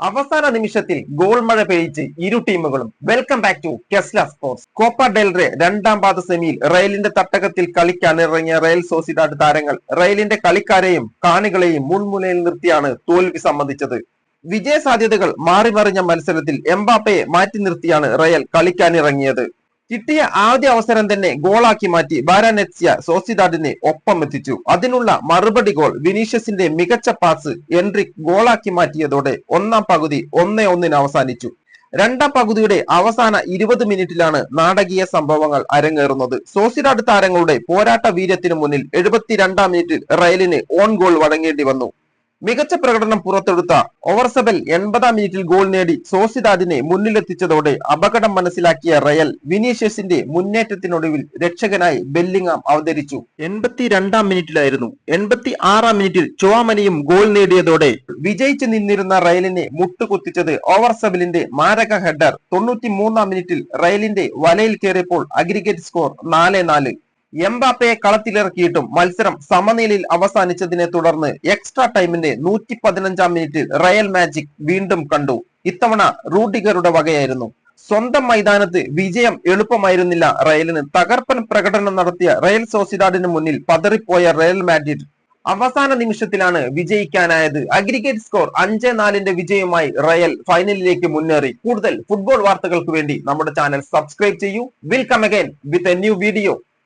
അവസാന നിമിഷത്തിൽ ഗോൾ മഴ പെയ്ച്ച് ഇരു ടീമുകളും. വെൽക്കം ബാക്ക് ടു കെസ്ല സ്പോർട്സ് കോപ്പ ഡെൽറെ രണ്ടാം പാദ സെമിയിൽ റയലിന്റെ തട്ടകത്തിൽ കളിക്കാൻ ഇറങ്ങിയ റയൽ സോസിഡാഡ് താരങ്ങൾ റയലിന്റെ കളിക്കാരെയും കാണികളെയും മുൾമുനയിൽ നിർത്തിയാണ് തോൽവി സമ്മതിച്ചത് വിജയ സാധ്യതകൾ മാറിമറിഞ്ഞ മത്സരത്തിൽ എംബാപ്പയെ മാറ്റി നിർത്തിയാണ് റയൽ കളിക്കാനിറങ്ങിയത്. കിട്ടിയ ആദ്യ അവസരം തന്നെ ഗോളാക്കി മാറ്റി ബാരാനെറ്റ്സിയ സോസിദാഡിനെ ഒപ്പം എത്തിച്ചു. അതിനുള്ള മറുപടി ഗോൾ വിനീഷ്യസിന്റെ മികച്ച പാസ് എൻട്രിക് ഗോളാക്കി മാറ്റിയതോടെ ഒന്നാം പകുതി ഒന്നേ ഒന്നിന് അവസാനിച്ചു. രണ്ടാം പകുതിയുടെ അവസാന ഇരുപത് മിനിറ്റിലാണ് നാടകീയ സംഭവങ്ങൾ അരങ്ങേറുന്നത്. സോസിഡാഡ് താരങ്ങളുടെ പോരാട്ട വീര്യത്തിനു മുന്നിൽ എഴുപത്തിരണ്ടാം മിനിറ്റിൽ റയലിന് ഓൺ ഗോൾ വഴങ്ങേണ്ടി വന്നു. മികച്ച പ്രകടനം പുറത്തെടുത്ത ഓവർസബൽ എൺപതാം മിനിറ്റിൽ ഗോൾ നേടി സോസിദാദിനെ മുന്നിലെത്തിച്ചതോടെ അപകടം മനസ്സിലാക്കിയ റയൽ വിനീഷ്യസിന്റെ മുന്നേറ്റത്തിനൊടുവിൽ രക്ഷകനായി ബെല്ലിംഗാം അവതരിച്ചു. എൺപത്തിരണ്ടാം മിനിറ്റിലായിരുന്നു. എൺപത്തി ആറാം മിനിറ്റിൽ ചോമനിയും ഗോൾ നേടിയതോടെ വിജയിച്ചു നിന്നിരുന്ന റയലിനെ മുട്ടുകുത്തിച്ചത് ഓവർസബലിന്റെ മാരക ഹെഡർ. തൊണ്ണൂറ്റി മൂന്നാം മിനിറ്റിൽ റയലിന്റെ വലയിൽ കയറിയപ്പോൾ അഗ്രിഗേറ്റ് സ്കോർ നാല് നാല്. എംബാപ്പയെ കളത്തിലിറക്കിയിട്ടും മത്സരം സമനിലയിൽ അവസാനിച്ചതിനെ തുടർന്ന് എക്സ്ട്രാ ടൈമിന്റെ നൂറ്റി പതിനഞ്ചാം മിനിറ്റിൽ റയൽ മാജിക് വീണ്ടും കണ്ടു. ഇത്തവണ റൂഡിഗറുടെ വകയായിരുന്നു. സ്വന്തം മൈതാനത്ത് വിജയം എളുപ്പമായിരുന്നില്ല റയലിന്. തകർപ്പൻ പ്രകടനം നടത്തിയ റയൽ സോസിഡാഡിന് മുന്നിൽ പതറിപ്പോയ റയൽ മാഡ്രിഡ് അവസാന നിമിഷത്തിലാണ് വിജയിക്കാനായത്. അഗ്രിഗേറ്റ് സ്കോർ അഞ്ച് നാലിന്റെ വിജയവുമായി റയൽ ഫൈനലിലേക്ക് മുന്നേറി. കൂടുതൽ ഫുട്ബോൾ വാർത്തകൾക്ക് വേണ്ടി നമ്മുടെ ചാനൽ സബ്സ്ക്രൈബ് ചെയ്യൂ. Will come again with a new video